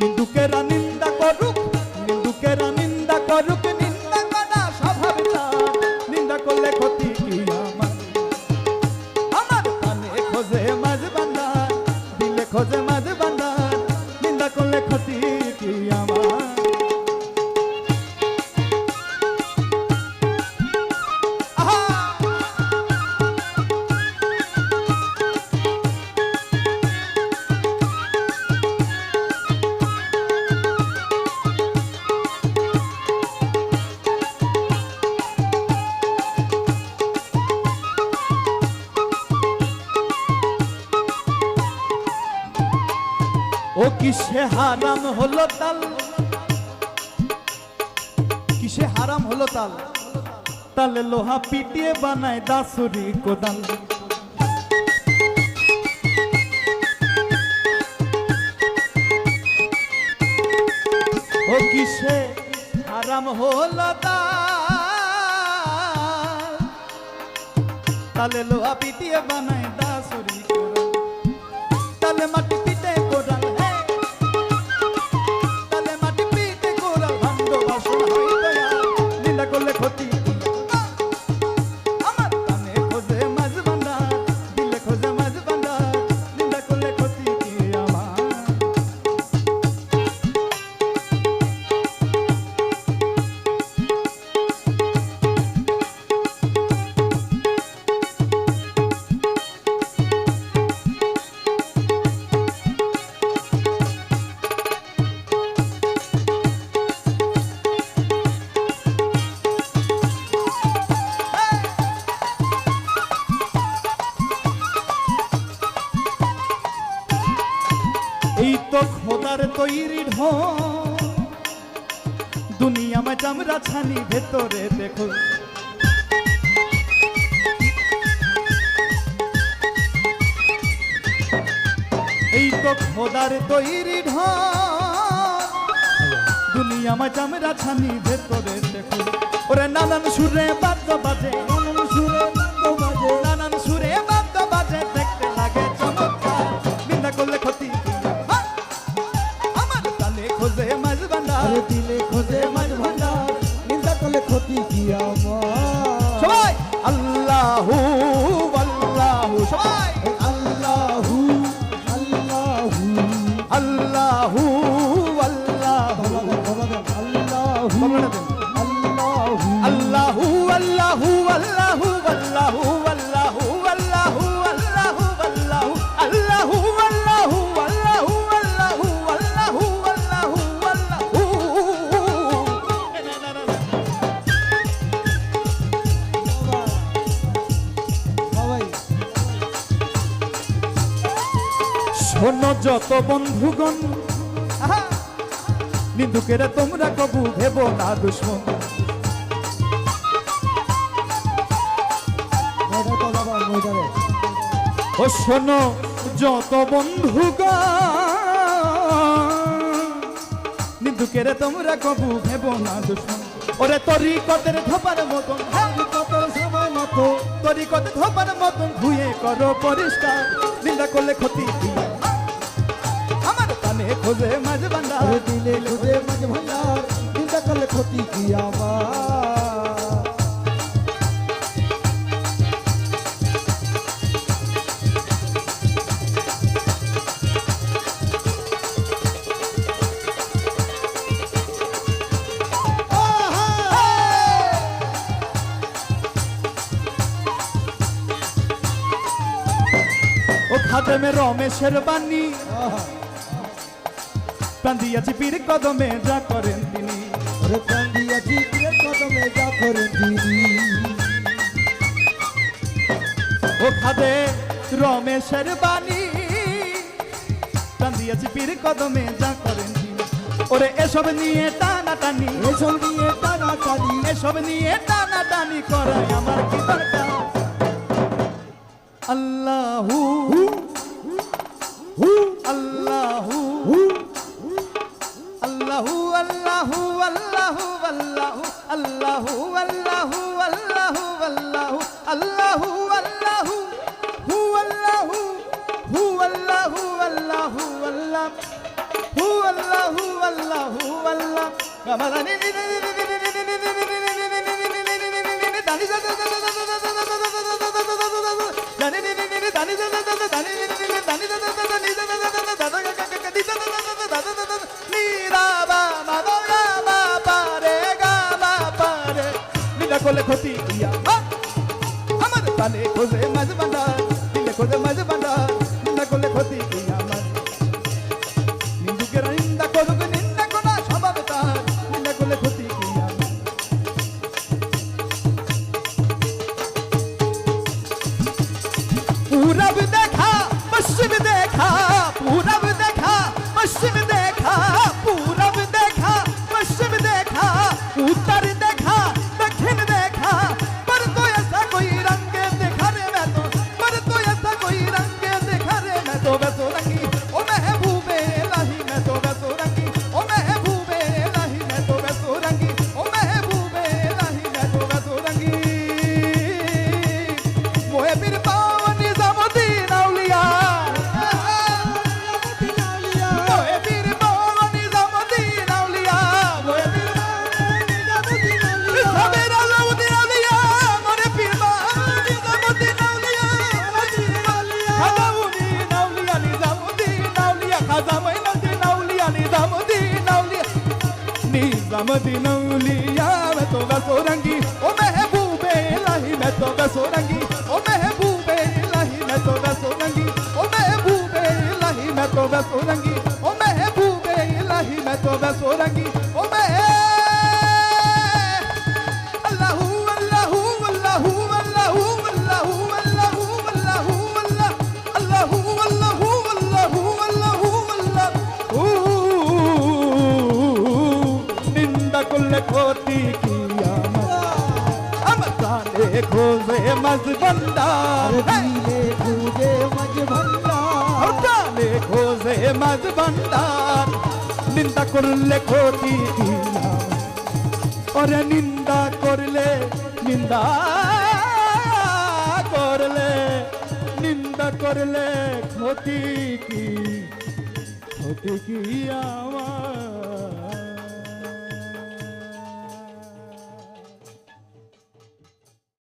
mindu ও কিসে হারাম হলো তাল? কিসে হারাম হলো তাল? তালে লোহা পিটিয়ে বানায় দাসুরি কোদাল। ও কিসে হারাম হলো তাল? তালে লোহা পিটিয়ে বানায় খোদার তৈরি ঢং। দুনিয়া মে চামড়া ছানি ভেতরে, দেখো। এই তো খোদার তৈরি ঢং। দুনিয়া মে চামড়া ছানি ভেতরে, দেখো। ওরে নানান সুরে বাদ্য বাজে, নানান সুরে শোনো যত বন্ধুগণ! নিন্দুকেরা তোমরা কবু ভেব না দুশ্মন। ও শোনো যত বন্ধুগণ। নিন্দুকেরা তোমরা কবু ভেব না দুশ্মন। ওরে তরি কতের ধোপার মতন হ্যাঁ, কত সময় মতো। তরি কত ধোপার মতন ধুয়ে করো পরিষ্কার। নিন্দা করলে ক্ষতি কি? খুদে মাঝ ভান্ডার। দিলে খুদে মাঝ ভান্ডার দিদা কাল ক্ষতি কি আবার? খাদেমে রমেশের বাণী। আহা, কান্দিয়াছি পীর কদমে যা করেন তিনি। ওরে কান্দিয়াছি প্রিয় কদমে যা করেন তিনি। ও খাদে রমেশের বাণী। কান্দিয়াছি পীর কদমে যা করেন তিনি। ওরে এসব নিয়ে টানা টানি এসব নিয়ে টানা টানি এসব নিয়ে টানা টানি করাই আমার কি দরকার আল্লাহু হু আল্লাহু। হু আল্লাহু আল্লাহু আল্লাহু আল্লাহু আল্লাহু আল্লাহু আল্লাহু আল্লাহু আল্লাহু আল্লাহু হু আল্লাহু হু আল্লাহু আল্লাহু আল্লাহ হু আল্লাহু আল্লাহু আল্লাহ কামালানি দানি দানি দানি দানি দানি দানি করলে ক্ষতি আমার তালে খোঁজে मदीना उलिया मैं तो बसो रंगी ओ महबूबे इलाही मैं तो बसो रंगी भंडार डाले खोजे मज भंडार डाले खोजे मज भंडार निंदा करले खोटी और निंदा करले निंदा করলে নিন্দা করলে ক্ষতি কি ক্ষতি কি আমার